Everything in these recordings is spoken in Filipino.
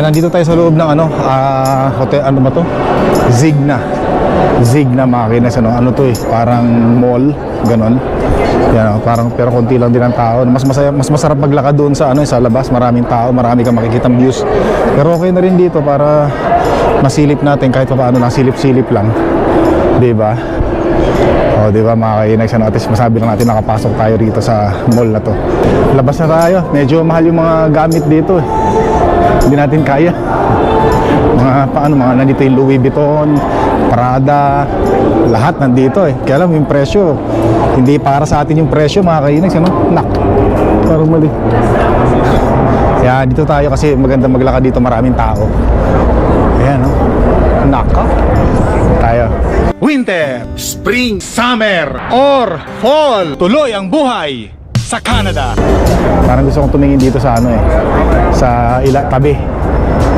Ayan, nandito tayo sa loob ng ano, ah, hotel, ano ba to? Zigna. Zigna makinas, ano, ano to eh, parang mall, ganon. Yan, oh, parang pero konti lang din ang tao. Mas masaya, mas masarap maglakad doon sa ano, eh, sa labas, maraming tao, marami kang makikitang views. Pero okay na rin dito para masilip natin kahit pa paano lang silip-silip lang. 'Di ba? O, di ba mga kainags, ano, at least masabi lang natin nakapasok tayo rito sa mall na to. Labas na tayo. Medyo mahal yung mga gamit dito eh. Hindi natin kaya. Mga paano, mga nandito yung Louis Vuitton, Prada, lahat nandito eh. Kaya alam yung presyo, hindi para sa atin yung presyo mga kainags, ano? Nak, parang mali. Kaya dito tayo kasi maganda maglakad dito, maraming tao. Ayan, no? Naka. Tayo. Winter, Spring, Summer, or Fall. Tuloy ang buhay sa Canada. Parang gusto kong tumingin dito sa ano eh. Sa ila tabi.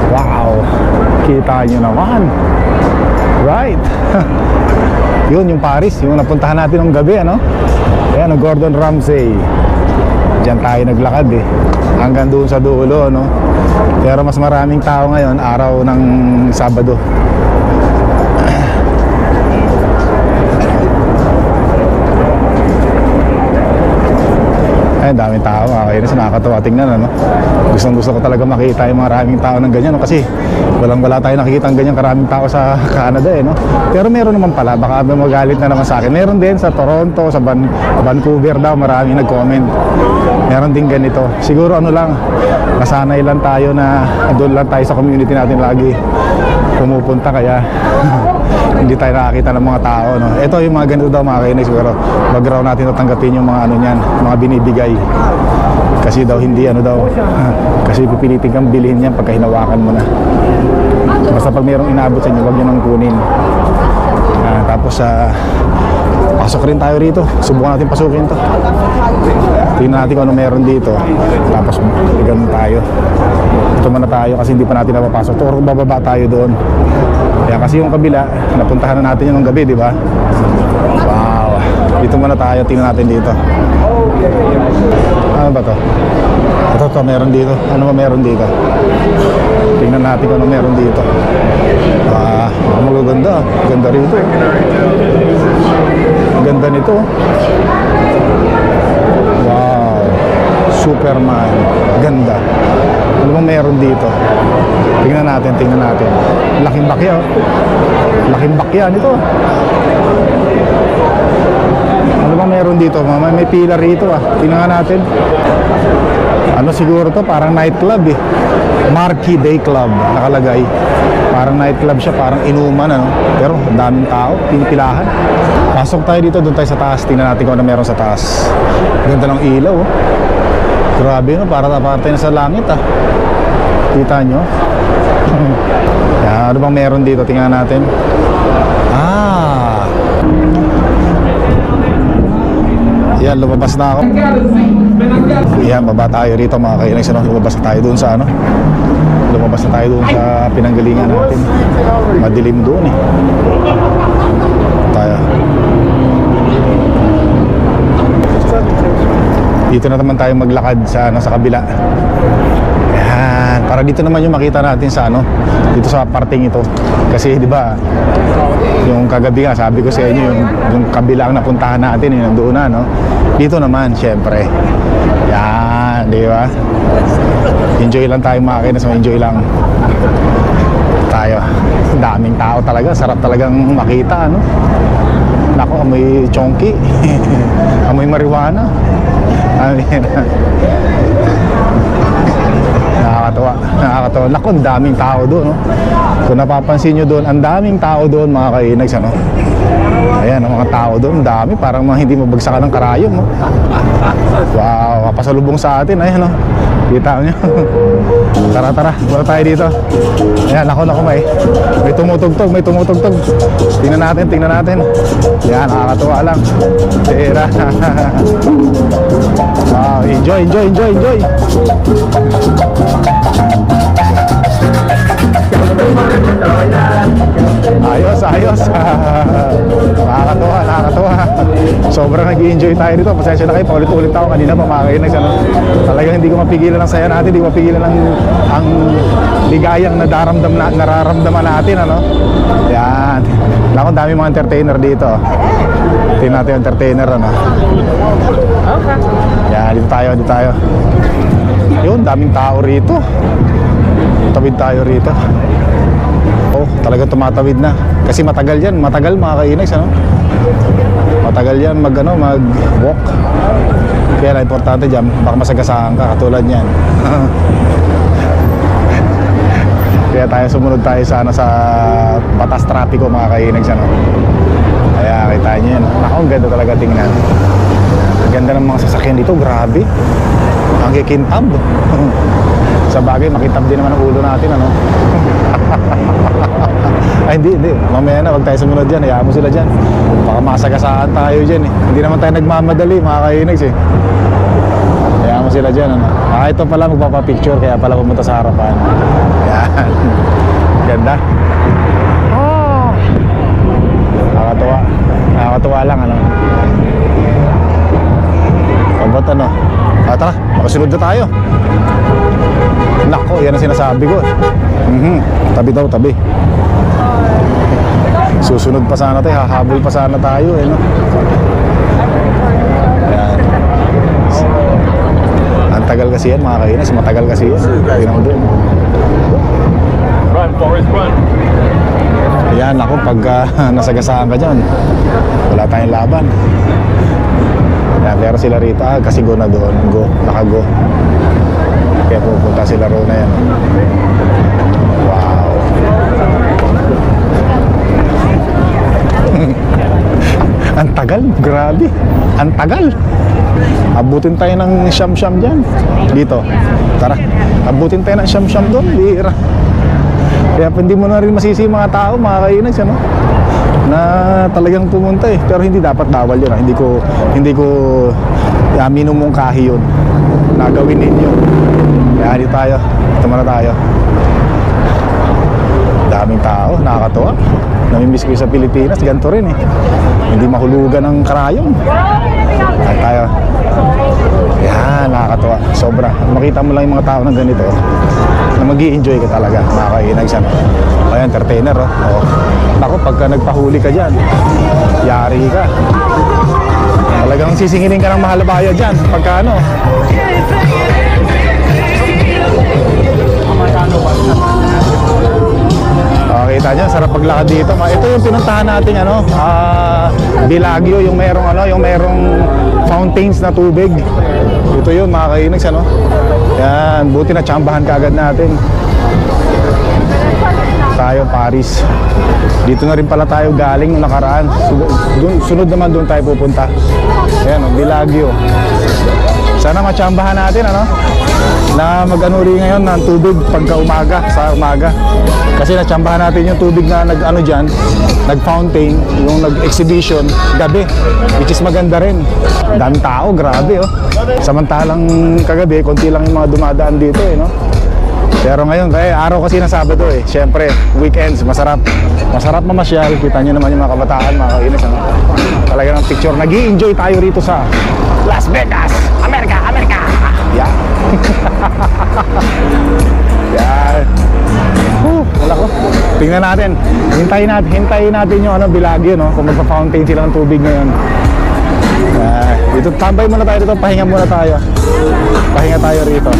Wow. Kita nyo naman. Right. Yun yung Paris, yung napuntahan natin ng gabi, ano? Ayan, Gordon Ramsay. Diyan tayo naglakad eh. Hanggang doon sa dulo, no? Pero mas maraming tao ngayon, araw ng Sabado. Ay, daming tao. Okay na, nakakatawa tingnan, ano? Gustong gusto ko talaga makita yung maraming tao ng ganyan, no? Kasi walang wala tayo nakikita ng ganyan karaming tao sa Canada, eh, no? Pero meron naman pala, baka magalit na naman sa akin. Meron din sa Toronto, sa Van- Vancouver daw, maraming nag-comment. Meron din ganito. Siguro ano lang, nasanay lang tayo na doon lang tayo sa community natin lagi pumupunta kaya hindi tayo nakakita ng mga tao no. Ito yung mga ganito daw mga kainis siguro. Wag raw natin tatanggapin yung mga ano niyan, mga binibigay. Kasi daw hindi ano daw. kasi pipilitin kang bilhin yan pagka hinawakan mo na. Basta pag mayroong inaabot sa inyo, wag niyo nang kunin. Ah, tapos sa pasok rin tayo rito. Subukan natin pasukin to. Tingnan natin kung ano meron dito. Tapos ganun tayo. Ito muna tayo kasi hindi pa natin napapasok. Kung bababa tayo doon. Kaya kasi yung kabila, napuntahan na natin yun ng gabi, di ba? Wow. Dito muna tayo, tingnan natin dito. Ano ba to? Ito to, meron dito. Ano ba meron dito? Tingnan natin kung ano meron dito. Ah, magaganda. Ganda rito. Ang ganda nito. Wow. Superman. Ganda. Ano bang meron dito? Tingnan natin, tingnan natin. Laking bakya. oh. Laking bakya nito. Ano bang meron dito? Mama, may pila rito ah. Tingnan natin. Ano siguro to? Parang nightclub eh. Marquee Day Club nakalagay. Parang nightclub siya, parang inuman ano. Pero daming tao, pinipilahan. Pasok tayo dito, doon tayo sa taas. Tingnan natin kung ano meron sa taas. Ganda ng ilaw oh. Grabe no, para para tayo sa langit ah. Kita nyo? Yan, ano bang meron dito? Tingnan natin. Ah! Yan, lumabas na ako. Yan, baba tayo rito mga kainis. Ano? Lumabas na tayo doon sa ano? Lumabas na tayo doon sa pinanggalingan natin. Madilim doon eh. Tayo. Dito na naman tayo maglakad sa ano, sa kabila. Yan, para dito naman yung makita natin sa ano, dito sa parting ito. Kasi 'di ba, yung kagabi nga sabi ko sa inyo yung yung kabila ang napuntahan natin, yung nandoon na, no. Dito naman, syempre. Yan, 'di ba? Enjoy lang tayo mga kainas, enjoy lang tayo. Daming tao talaga, sarap talagang makita, ano. Nako, amoy chonky. amoy marijuana. Yan? Nakakatawa. Nakakatawa. Naku, daming tao doon. No? Kung napapansin nyo doon, ang daming tao doon mga kainags. Ano? Ayan, ang mga tao doon, dami. Parang mga hindi mabagsakan ng karayom. No? Wow, kapasalubong sa atin. Ayan, no? Kita nyo. tara, tara. Muna tayo dito. Ayan, ako, ako may. May tumutugtog, may tumutugtog. Tingnan natin, tingnan natin. Yan, nakakatuwa lang. Tira. wow, enjoy, enjoy, enjoy, enjoy. Ayos, ayos. nakakatuwa, nakakatuwa. Sobrang nag-enjoy tayo dito. Pasensya na kayo, paulit-ulit ako kanina pamakain. Ano, talagang hindi ko mapigilan ang saya natin, hindi ko mapigilan ang, ang ligayang nadaramdam na, nararamdaman natin ano. Yan. Naku, dami mga entertainer dito. Tingnan natin yung entertainer ano. Okay. Yan, dito tayo, dito tayo. Yun, daming tao rito. Tawid tayo rito. Talaga tumatawid na. Kasi matagal yan, matagal mga kainags, ano? Matagal yan mag, ano, mag walk. Kaya lang, importante dyan, baka masagasaan ka, katulad yan. Kaya tayo sumunod tayo sa, ano, sa batas trapiko mga kainags, ano? Kaya kita nyo yan. Naku, ang ganda talaga tingnan. Ang ganda ng mga sasakyan dito, grabe. Ang kikintab. sa bagay, makitab din naman ang ulo natin, ano? Ay, hindi, hindi. Mamaya na, wag tayo sumunod dyan. Hayaan mo sila dyan. Baka masagasaan tayo dyan, eh. Hindi naman tayo nagmamadali, mga kainags, eh. Hayaan mo sila dyan, ano? Ah, ito pala, magpapapicture, kaya pala pumunta sa harapan. Yan. Ganda. Oh! Nakakatuwa. Nakakatuwa lang, ano? O ba't ano? Ah, tara, makasunod na tayo. Nako, yan ang sinasabi ko. Mhm. Tabi daw, tabi. Susunod pa sana tayo, hahabol pa sana tayo, eh, no? Yan. Ang tagal kasi yan, mga kainas. Matagal kasi yan. Tingnan mo doon. Run, Forrest, run. Yan, ako, pagka nasagasaan ka dyan, wala tayong laban. Yan, pero sila rito, ah, kasi go na doon. Go, nakago. Kaya pupunta sila roon na yan. Ang tagal, grabe. Ang tagal. Abutin tayo ng siyam-siyam dyan. Dito. Tara. Abutin tayo ng siyam-siyam doon. Bira. Kaya hindi mo na rin masisi mga tao, mga kainis, ano? Na talagang pumunta eh. Pero hindi dapat bawal yun. ah. Hindi ko, hindi ko uh, minumungkahi yun. Nagawin ninyo. Kaya dito tayo. Muna tayo. Daming tao, nakakatuwa. Namimiss ko sa Pilipinas, ganito rin eh. Hindi mahulugan ng karayom. Ay, tayo. Yan, nakakatuwa. Sobra. Makita mo lang yung mga tao ng ganito na mag enjoy ka talaga. Makakainag siya. O yan, entertainer oh. oh. Ako, pagka nagpahuli ka dyan, yari ka. Talagang sisingilin ka ng mahal na bayad dyan. Pagka ano. Oh, kita nyo, sarap paglakad dito. Ito yung pinuntahan nating ano, ah, Bilagyo, yung merong ano, yung merong fountains na tubig. Ito yun, mga kainags, ano. Yan, buti na tsambahan kaagad natin. Tayo, Paris. Dito na rin pala tayo galing nung nakaraan. Dun, sunod naman doon tayo pupunta. Ayan, oh, Bilagyo. Sana matsambahan natin, ano? Na mag-ano rin ngayon ng tubig pagka umaga, sa umaga. Kasi natsambahan natin yung tubig na nag-ano dyan, nag-fountain, yung nag-exhibition, gabi. Which is maganda rin. Daming tao, grabe, oh. Samantalang kagabi, konti lang yung mga dumadaan dito, eh, no? Pero ngayon, kaya araw kasi na Sabado eh. Siyempre, weekends, masarap. Masarap mamasyal. Kita nyo naman yung mga kabataan, mga kainis. Ano? Talaga ng picture. nag enjoy tayo rito sa Las Vegas. Yan. Whew, wala ko. Tingnan natin. Hintayin natin, hintayin natin yung ano, bilagyo, no? Kung magpa-fountain sila ng tubig ngayon. Ah, dito, tambay muna tayo dito. Pahinga muna tayo. Pahinga tayo rito.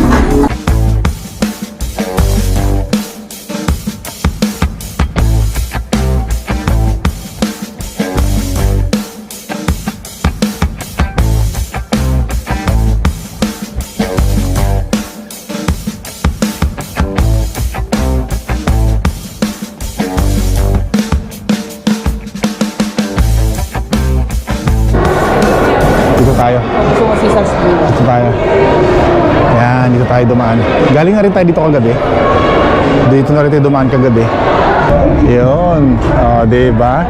Dito tayo. Ko Caesar's Grill. Dito tayo. Yan, dito tayo dumaan. Galing na rin tayo dito kagabi. Dito na rin tayo dumaan kagabi. Yun. O, di ba?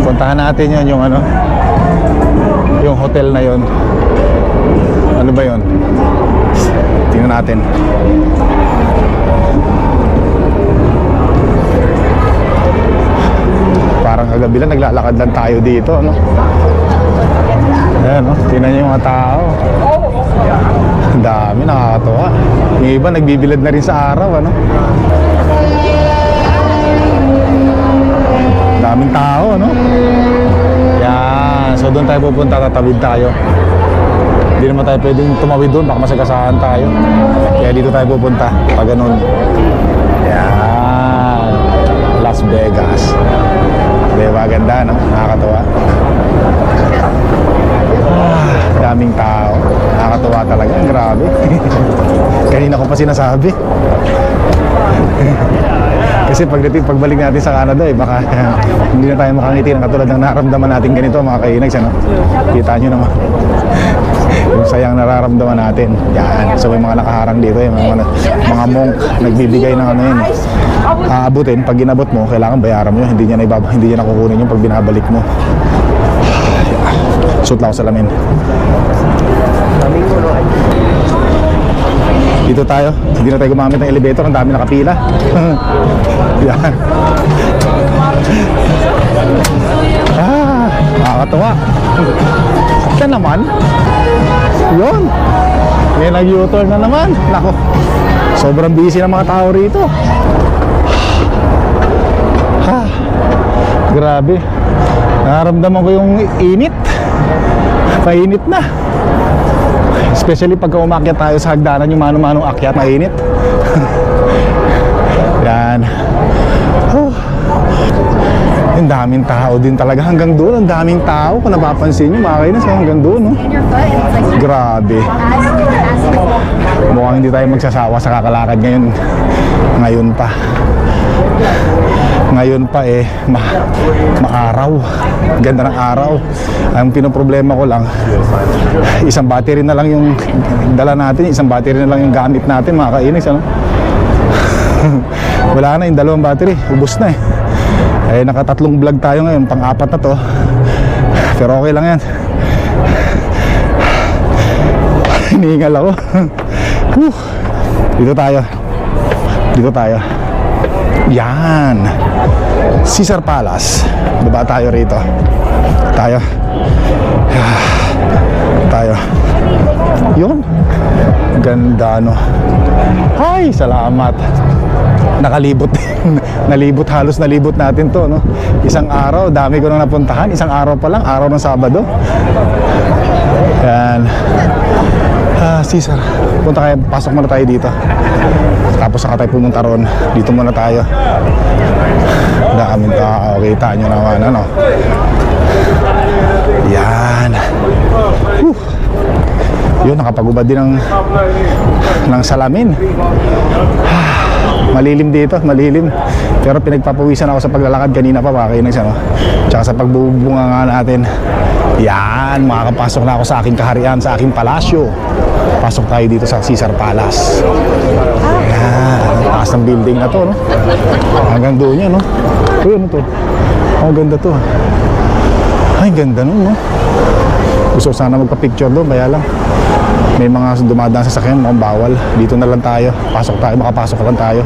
Puntahan natin yan yung ano, yung hotel na yon. Ano ba yon? Tingnan natin. Parang kagabi lang, naglalakad lang tayo dito, ano? Ayan, no? Tingnan niyo yung mga tao. Ang dami. nakakatawa. Yung iba nagbibilad na rin sa araw, ano? Daming tao, ano? Yan. So doon tayo pupunta, tatawid tayo. Hindi naman tayo pwedeng tumawid doon, baka masagasaan tayo. Kaya dito tayo pupunta, pag ganun. Yan. Las Vegas. Di ba? Ganda, no? Nakakatawa. Daming tao. Nakakatawa talaga. Grabe. Kanina ko pa sinasabi. Kasi pagdating, pagbalik natin sa Canada eh, baka hindi na tayo makangiti ng katulad ng naramdaman natin ganito mga kainags, ano? Kita nyo naman. yung sayang nararamdaman natin. Yan. So may mga nakaharang dito, eh, mga, mga monk nagbibigay ng ano yun. Aabutin, pag inabot mo, kailangan bayaran mo yun. Hindi niya na ibab- hindi niya nakukunin yung pag binabalik mo. Suot lang ako sa lamin. Dito tayo. Hindi na tayo gumamit ng elevator. Ang dami nakapila. Yan. ah, nakakatawa. Ka naman. Yun. May nag-U-turn na naman. Nako. Sobrang busy ng mga tao rito. Ha. Grabe. Nararamdaman ko yung init. Painit na. Especially pagka umakyat tayo sa hagdanan yung mano-manong akyat, mainit. Yan. Oh. Ang daming tao din talaga hanggang doon. Ang daming tao kung napapansin nyo. Mga kainas hanggang doon. No? Grabe. Mukhang hindi tayo magsasawa sa kakalakad ngayon. Ngayon pa. Ngayon pa eh, ma maaraw. Ganda ng araw. Ang pinoproblema ko lang, isang battery na lang yung dala natin, isang battery na lang yung gamit natin, mga kainis, ano? Wala na yung dalawang battery, ubos na eh. Eh, nakatatlong vlog tayo ngayon, pang-apat na to. Pero okay lang yan. Hinihingal ako. Whew. Dito tayo. Dito tayo. Yan. Caesar Palace. Baba tayo rito. Tayo. tayo. Yun. Ganda no. Ay, salamat. Nakalibot. nalibot halos nalibot natin to no. Isang araw, dami ko nang napuntahan. Isang araw pa lang, araw ng Sabado. Yan. Caesar. Punta kayo, pasok muna tayo dito. Tapos saka tayo pumunta ron. Dito muna tayo. Daming tao. Kita nyo naman, ano. Yan. Whew. Yun, nakapagubad din ng, ng salamin. Malilim dito, malilim. Pero pinagpapawisan ako sa paglalakad kanina pa, mga kainags, ano. Tsaka sa pagbubunga nga natin. Yan, makakapasok na ako sa aking kaharian, sa aking palasyo. Pasok tayo dito sa Caesar Palace. Yan, ang taas ng building na to, no? Hanggang doon yan, no? Uy, ano to? Oh, ganda to. Ay, ganda nun, no? Gusto sana magpa-picture doon, kaya lang may mga dumadaan sa sakyan, mukhang bawal. Dito na lang tayo. Pasok tayo, makapasok lang tayo.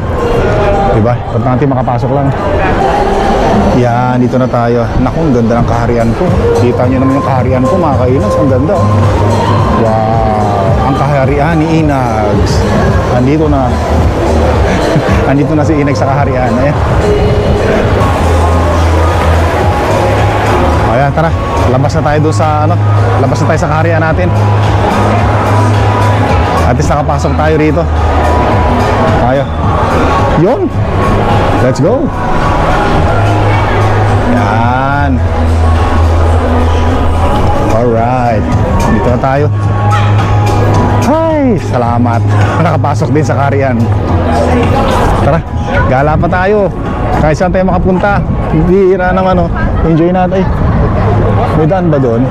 Diba? Importante makapasok lang. Yan, dito na tayo. Naku, ang ganda ng kaharian ko. Kita nyo naman yung kaharian ko, mga kainas. Ang ganda, oh. Wow. Ang kaharian ni Inags. Andito na. Andito na si Inags sa kaharian. Ayan. Ayan, tara. Labas na tayo doon sa, ano, labas na tayo sa kaharian natin. At least nakapasok tayo rito. Tayo. Yun. Let's go. Yan. Alright. Dito na tayo. Ay, salamat. Nakapasok din sa Karian. Tara, gala pa tayo. Kahit saan tayo makapunta. Bihira ng ano. Enjoy natin. Ay, may daan ba doon?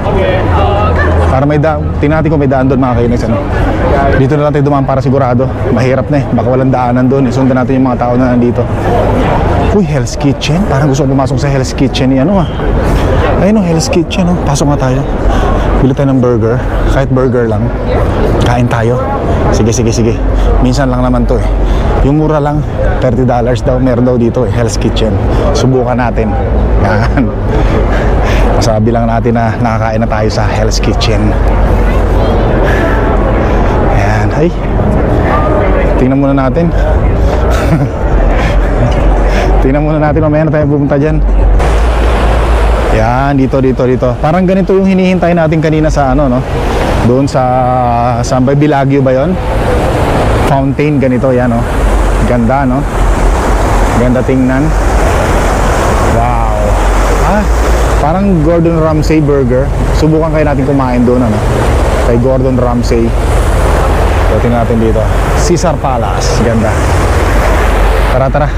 Para may daan. Tingnan natin kung may daan doon mga kainis. Ano? Dito na lang tayo dumaan para sigurado. Mahirap na eh. Baka walang daanan doon. Sundan natin yung mga tao na nandito. Uy, Hell's Kitchen. Parang gusto ko pumasok sa Hell's Kitchen ni ano ah. Ayun oh, Hell's Kitchen oh. Pasok nga tayo. Bili tayo ng burger. Kahit burger lang. Kain tayo. Sige, sige, sige. Minsan lang naman to eh. Yung mura lang, $30 daw. Meron daw dito eh, Hell's Kitchen. Subukan natin. Yan. Masabi lang natin na nakakain na tayo sa Hell's Kitchen. Ayan. Ay. Tingnan muna natin. Tingnan muna natin mamaya na tayo pupunta dyan. Yan, dito, dito, dito. Parang ganito yung hinihintay natin kanina sa ano, no? Doon sa, ba? Bilagyo ba yon? Fountain, ganito, yan, no? Ganda, no? Ganda tingnan. Wow. Ah, parang Gordon Ramsay burger. Subukan kayo natin kumain doon, ano? Kay Gordon Ramsay. So, tingnan natin dito. Caesar Palace. Ganda. Tara, tara.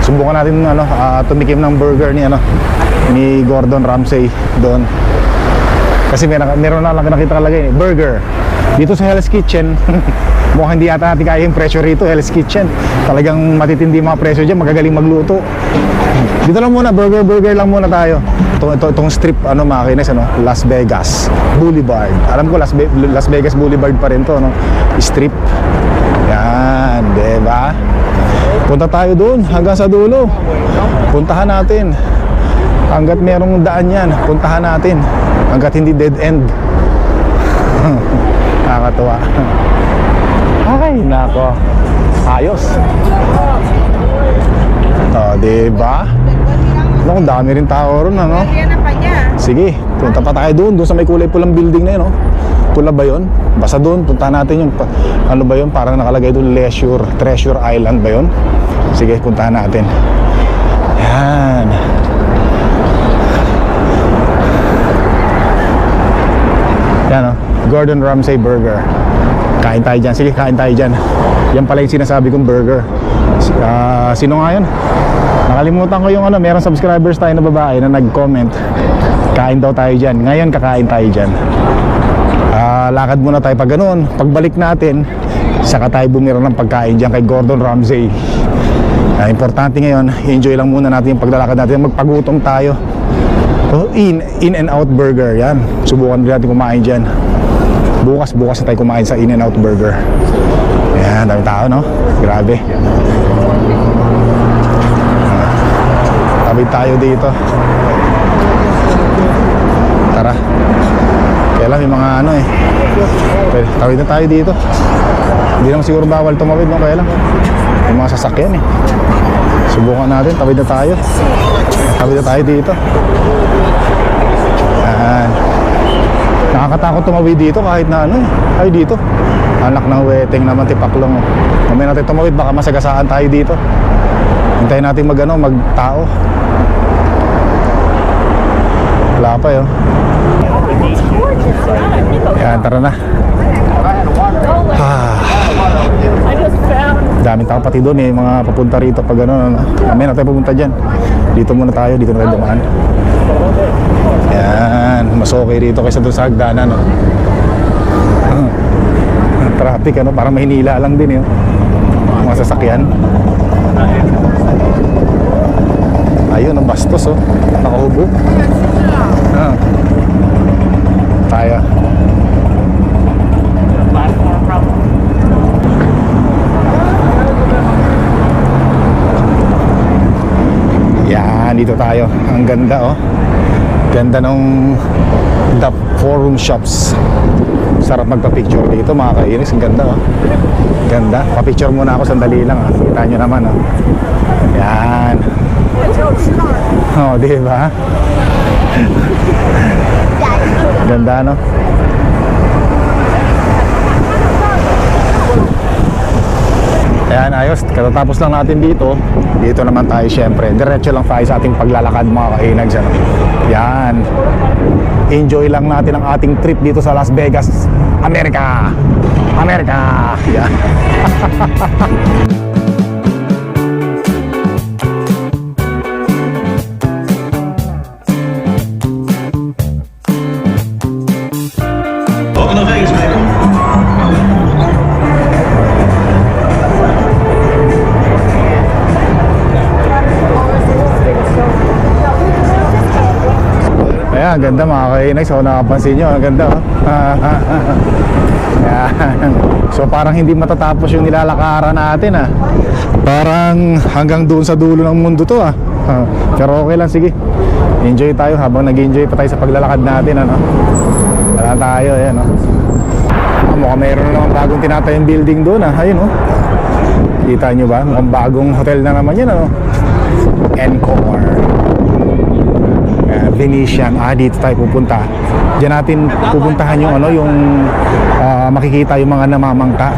Subukan natin ano, ah, tumikim ng burger ni ano ni Gordon Ramsay doon. Kasi naka- meron na lang nakita kalagay, eh, burger. Dito sa Hell's Kitchen, mukhang hindi yata natin kaya yung presyo rito, Hell's Kitchen. Talagang matitindi mga presyo dyan, magagaling magluto. Dito lang muna, burger, burger lang muna tayo. Ito, ito, itong strip, ano mga ano, Las Vegas Boulevard. Alam ko, Las, Ve- Las Vegas Boulevard pa rin to, no? Strip. Yan, di ba? Punta tayo doon, hanggang sa dulo. Puntahan natin. Hanggat merong daan yan, puntahan natin. Hanggat hindi dead end. Nakakatuwa. Ay, nako. Ayos. O, diba? Naku, dami rin tao ron, ano? Yan na pa niya. Sige, punta pa tayo doon, doon sa may kulay pulang building na yun, no? Pula ba yun? Basta doon, punta natin yung, ano ba yun, parang nakalagay doon, Leisure, Treasure Island ba yun? Sige, puntahan natin. Yan. Yan, oh. Gordon Ramsay Burger. Kain tayo dyan. Sige, kain tayo dyan. Yan pala yung sinasabi kong burger. Ah, sino nga yun? Nakalimutan ko yung ano, meron subscribers tayo na babae na nag-comment. Kain daw tayo dyan. Ngayon, kakain tayo dyan. Ah, lakad muna tayo pag ganun. Pagbalik natin, saka tayo bumira ng pagkain dyan kay Gordon Ramsay. Ah, importante ngayon, enjoy lang muna natin yung paglalakad natin. Magpagutom tayo. Oh, in, in and out burger, yan. Subukan din natin kumain dyan. Bukas, bukas na tayo kumain sa in and out burger. Yan, dami tao, no? Grabe. Tabi tayo dito. Tara. Kaya lang, may mga ano eh. Pwede, tawid na tayo dito. Hindi naman siguro bawal tumawid, no? Kaya lang. May mga sasakyan eh. Subukan natin, tawid na tayo. Tawid na tayo dito. Yan. Nakakatakot tumawid dito kahit na ano eh. Ay dito. Anak ng weteng naman tipaklong. Oh. Mamaya natin tumawid baka masagasaan tayo dito. Hintayin natin mag ano, magtao. Wala pa yun. Yan, tara na. Ah. Daming tao pati doon eh, mga papunta rito pag ano, ano. Mamaya na tayo pupunta dyan. Dito muna tayo, dito na tayo dumaan. Yan, mas okay rito kaysa doon sa hagdanan, no? Traffic, ano? Parang mahinila lang din, yun. Mga sasakyan. Ayun, ang bastos, oh. Nakahubo. Ah. Tayo. Yan, dito tayo. Ang ganda, oh. Ganda nung The Forum Shops. Sarap magpa-picture dito, mga kainis. Ang ganda, oh. Ganda. Pa-picture muna ako sandali lang, ah. Kita nyo naman, oh. Yan. Oh, di ba? Ganda, no? Ayan, ayos. Katatapos lang natin dito. Dito naman tayo syempre. Diretso lang tayo sa ating paglalakad mga kainags. Ano? Yan. Enjoy lang natin ang ating trip dito sa Las Vegas, Amerika. Amerika. Yan. Ayan, ganda mga kainags. So, nakapansin nyo. Ang ganda, oh. So, parang hindi matatapos yung nilalakaran natin, ah. Parang hanggang doon sa dulo ng mundo to, ah. Ah, Pero okay lang, sige. Enjoy tayo habang nag-enjoy pa tayo sa paglalakad natin, ano. Wala tayo, ayan, oh. Ah, mukhang na naman bagong tinatayong building doon ah. Ayun oh. Kita nyo ba? Mukhang bagong hotel na naman yan ano. Encore. Uh, Venetian. Ah, dito tayo pupunta. Diyan natin pupuntahan yung ano, yung ah, makikita yung mga namamangka.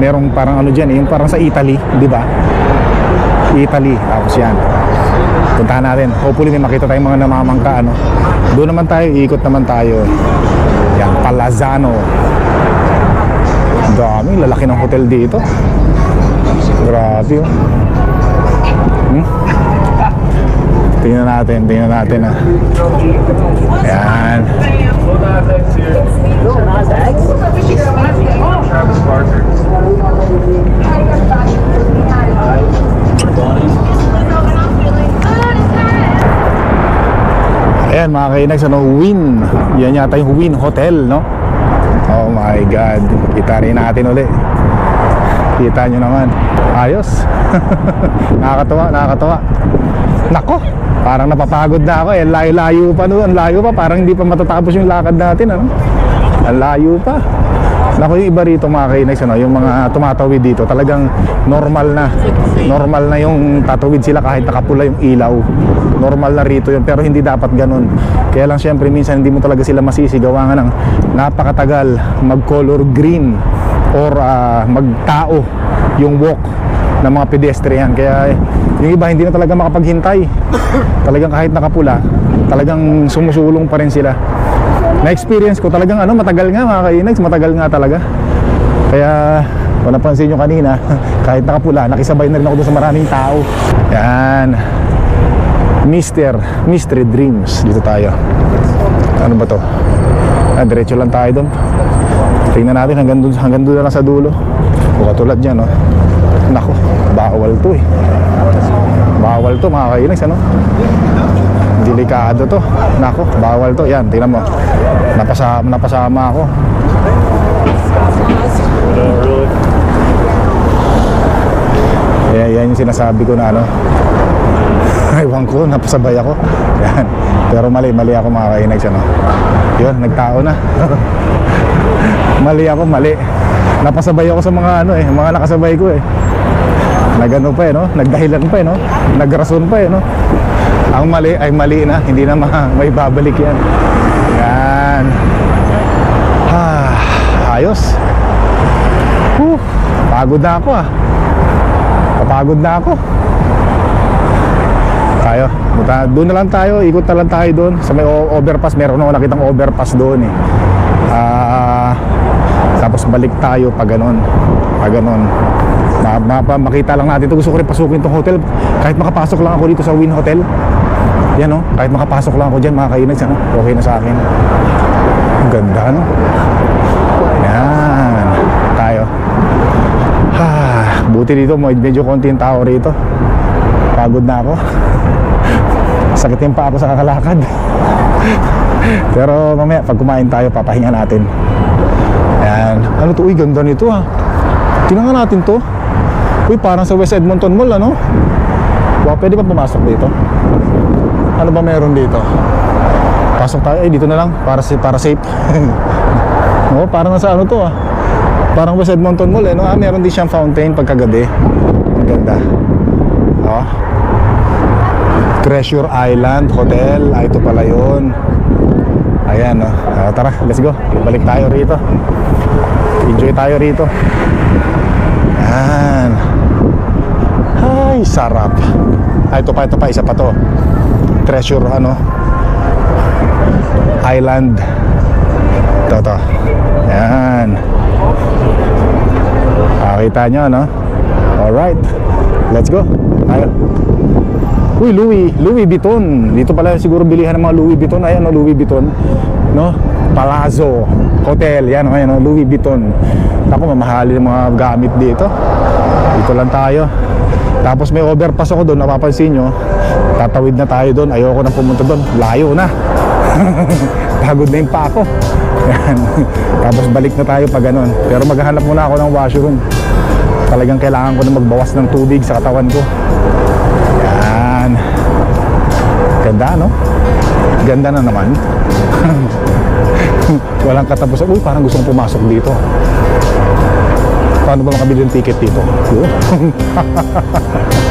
Merong parang ano diyan, yung parang sa Italy, di ba? Italy. Tapos yan. Puntahan natin. Hopefully may makita tayong mga namamangka ano. Doon naman tayo, ikot naman tayo. Yan, Palazano. Dami, lalaki ng hotel dito. Grabe oh. Hmm? Tingnan natin, tingnan natin ah. Yan. Travis Barker. Ayan mga kainags, ano, Win. Yan yata yung Win Hotel, no? Oh my God. Kita rin natin uli. Kita nyo naman. Ayos. nakakatawa, nakakatawa. Nako, parang napapagod na ako eh. Layo-layo pa noon. Ang layo pa. Parang hindi pa matatapos yung lakad natin, ano? Ang layo pa. Naku, yung iba rito mga kainags, ano, yung mga tumatawid dito, talagang normal na. Normal na yung tatawid sila kahit nakapula yung ilaw. Normal na rito yun, pero hindi dapat ganun. Kaya lang syempre minsan hindi mo talaga sila masisigawa nga ng napakatagal mag-color green or ah, magtao yung walk ng mga pedestrian. Kaya eh, yung iba hindi na talaga makapaghintay. Talagang kahit nakapula, talagang sumusulong pa rin sila na-experience ko talagang ano, matagal nga mga kainags, matagal nga talaga. Kaya, kung napansin nyo kanina, kahit nakapula, nakisabay na rin ako doon sa maraming tao. Yan. Mister, Mystery Dreams. Dito tayo. Ano ba to? Ah, diretso lang tayo doon. Tingnan natin hanggang doon, hanggang doon lang sa dulo. O katulad dyan, no? Nako, bawal to eh. Bawal to mga kainags, ano? Delikado to. Nako, bawal to. Yan, tingnan mo. Napasama, napasama ako. Yan, yan yung sinasabi ko na ano. Ewan ko, napasabay ako. Yan. Pero mali, mali ako mga kainags, ano. Yun, nagtao na. mali ako, mali. Napasabay ako sa mga ano eh, mga nakasabay ko eh. Nagano pa eh, no? Nagdahilan pa eh, no? Nagrason pa eh, no? Ang mali ay mali na, hindi na ma- may babalik yan. Yan. Ah, ayos. Whew, pagod na ako ah. Papagod na ako. Tayo, punta, doon na lang tayo, ikot na lang tayo doon. Sa may overpass, meron ako nakitang overpass doon eh. Ah, tapos balik tayo pag ganon. Pag ganon. Ma, ma, ma- makita lang natin ito. Gusto ko rin pasukin tong hotel. Kahit makapasok lang ako dito sa Win Hotel. Yan oh, kahit makapasok lang ako dyan, mga kainags, ano? okay na sa akin. Ang ganda, no? Yan. Tayo. Ah, buti dito, med- medyo konti yung tao rito. Pagod na ako. Sakitin pa ako sa kakalakad. Pero mamaya, pag kumain tayo, papahinga natin. Yan. Ano to? Uy, ganda nito ah. Tingnan natin to. Uy, parang sa West Edmonton Mall, ano? Wow, pwede ba pumasok dito? Ano ba meron dito? Pasok tayo. Eh, dito na lang. Para, si- para safe. Oo, parang nasa ano to ah. Parang West Edmonton Mall eh. No? Ah, meron din siyang fountain pagkagabi. Ang ganda. Oh. Treasure Island Hotel. Ah, ito pala yun. Ayan, no? Ah, tara, let's go. Balik tayo rito. Enjoy tayo rito. Yan. Ay, sarap. Ah, ito pa, ito pa, isa pa to. Treasure, ano? Island. Ito, to. Yan. Nakita nyo, no? Alright. Let's go. Tayo. Uy, Louis, Louis Vuitton. Dito pala siguro bilihan ng mga Louis Vuitton. Ayan, no, Louis Vuitton. No? Palazzo Hotel. Yan, ayan, no, Louis Vuitton. Ako, mamahali ng mga gamit dito. Dito lang tayo. Tapos may overpass ako doon, napapansin nyo. Tatawid na tayo doon. Ayoko na pumunta doon. Layo na. Pagod na yung pa ako. Yan. Tapos balik na tayo pag ganun. Pero maghahanap muna ako ng washroom. Talagang kailangan ko na magbawas ng tubig sa katawan ko. Yan. Ganda, no? Ganda na naman. Walang katapusan. Uy, parang gusto kong pumasok dito. Paano ba makabili ng ticket dito? Yun.